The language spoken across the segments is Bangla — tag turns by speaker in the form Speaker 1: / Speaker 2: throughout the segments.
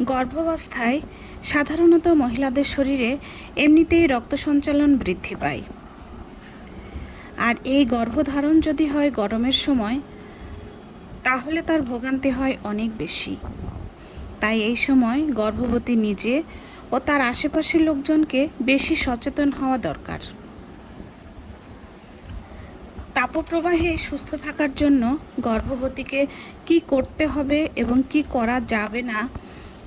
Speaker 1: গর্ভাবস্থায় সাধারণত মহিলাদের শরীরে এমনিতেই রক্ত সঞ্চালন বৃদ্ধি পায়। আর এই গর্ভধারণ যদি হয় গরমের সময়, তাহলে তার ভোগান্তি হয় অনেক বেশি। তাই এই সময় গর্ভবতী নিজে ও তার আশেপাশের লোকজনকে বেশি সচেতন হওয়া দরকার। তাপপ্রবাহে সুস্থ থাকার জন্য গর্ভবতীকে কি করতে হবে এবং কি করা যাবে না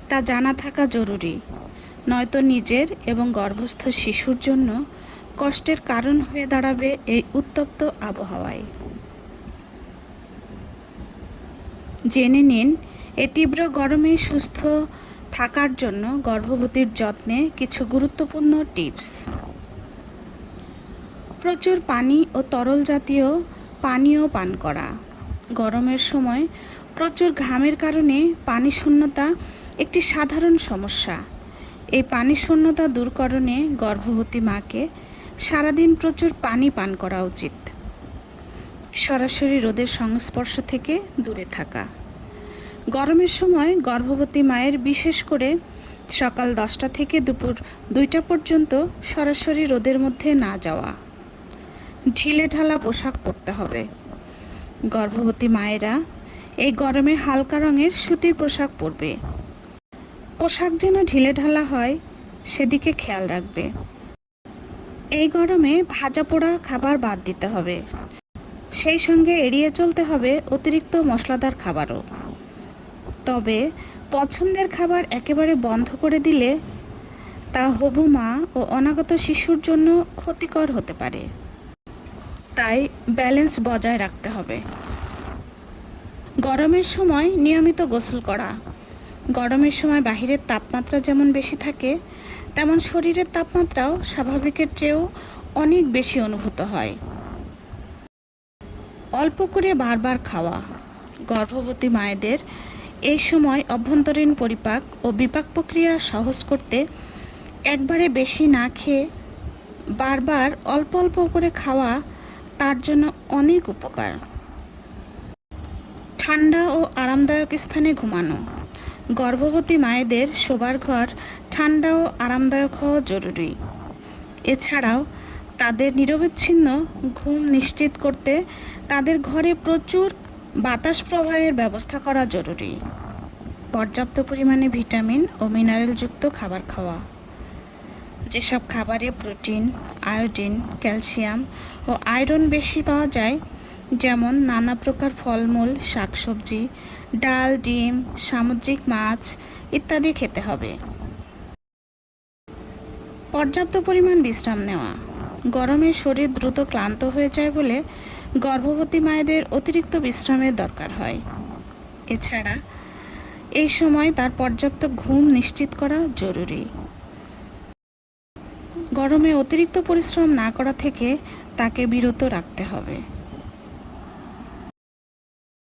Speaker 1: তা জানা থাকা জরুরি। নয়তো নিজের এবং গর্ভস্থ শিশুর জন্য কষ্টের কারণ হয়ে দাঁড়াবে এই উত্তপ্ত আবহাওয়ায়। জেনে নিন এই তীব্র গরমে সুস্থ থাকার জন্য গর্ভবতীর যত্নে কিছু গুরুত্বপূর্ণ টিপস। প্রচুর পানি ও তরল জাতীয় পানীয় পান করা। গরমের সময় প্রচুর ঘামের কারণে পানি শূন্যতা একটি সাধারণ সমস্যা। এই পানি শূন্যতা দূরকরণে গর্ভবতী মাকে সারাদিন প্রচুর পানি পান করা উচিত। সরাসরি রোদের সংস্পর্শ থেকে দূরে থাকা। গরমের সময় গর্ভবতী মায়ের বিশেষ করে সকাল দশটা থেকে দুপুর দুইটা পর্যন্ত সরাসরি রোদের মধ্যে না যাওয়া। ঢিলে ঢালা পোশাক পরতে হবে। গর্ভবতী মায়েরা এই গরমে হালকা রঙের সুতির পোশাক পরবে। পোশাক যেন ঢিলে ঢালা হয়, সেদিকে খেয়াল রাখবে। এই গরমে ভাজা পোড়া খাবার বাদ দিতে হবে। সেই সঙ্গে এড়িয়ে চলতে হবে অতিরিক্ত মশলাদার খাবারও। তবে পছন্দের খাবার একেবারে বন্ধ করে দিলে তা হবু মা ও অনাগত শিশুর জন্য ক্ষতিকর হতে পারে। তাই ব্যালেন্স বজায় রাখতে হবে। গরমের সময় নিয়মিত গোসল করা গরমের সময় বাহিরের তাপমাত্রা যেমন বেশি থাকে, তেমন শরীরের তাপমাত্রাও স্বাভাবিকের চেয়েও অনেক বেশি অনুভূত হয়। অল্প করে বারবার খাওয়া, গর্ভবতী মায়েদের এই সময় অভ্যন্তরীণ পরিপাক ও বিপাক প্রক্রিয়া সহজ করতে একবারে বেশি না খেয়ে বারবার অল্প অল্প করে খাওয়া তার জন্য অনেক উপকার। ঠান্ডা ও আরামদায়ক স্থানে ঘুমানো গর্ভবতী মায়েদের শোবার ঘর ঠান্ডা ও আরামদায়ক হওয়া জরুরি। এছাড়াও তাদের নিরবিচ্ছিন্ন ঘুম নিশ্চিত করতে তাদের ঘরে প্রচুর বাতাস প্রবাহের ব্যবস্থা করা জরুরি। পর্যাপ্ত পরিমাণে ভিটামিন ও মিনারেলযুক্ত খাবার খাওয়া। যেসব খাবারে প্রোটিন, আয়োডিন, ক্যালসিয়াম ও আয়রন বেশি পাওয়া যায় যেমন নানা প্রকার ফলমূল, শাকসবজি, ডাল, ডিম, সামুদ্রিক মাছ ইত্যাদি খেতে হবে। পর্যাপ্ত পরিমাণ বিশ্রাম নেওয়া। গরমে শরীর দ্রুত ক্লান্ত হয়ে যায় বলে গর্ভবতী মায়েদের অতিরিক্ত বিশ্রামের দরকার হয়। এছাড়া এই সময় তার পর্যাপ্ত ঘুম নিশ্চিত করা জরুরি। গরমে অতিরিক্ত পরিশ্রম না করা থেকে তাকে বিরত রাখতে হবে।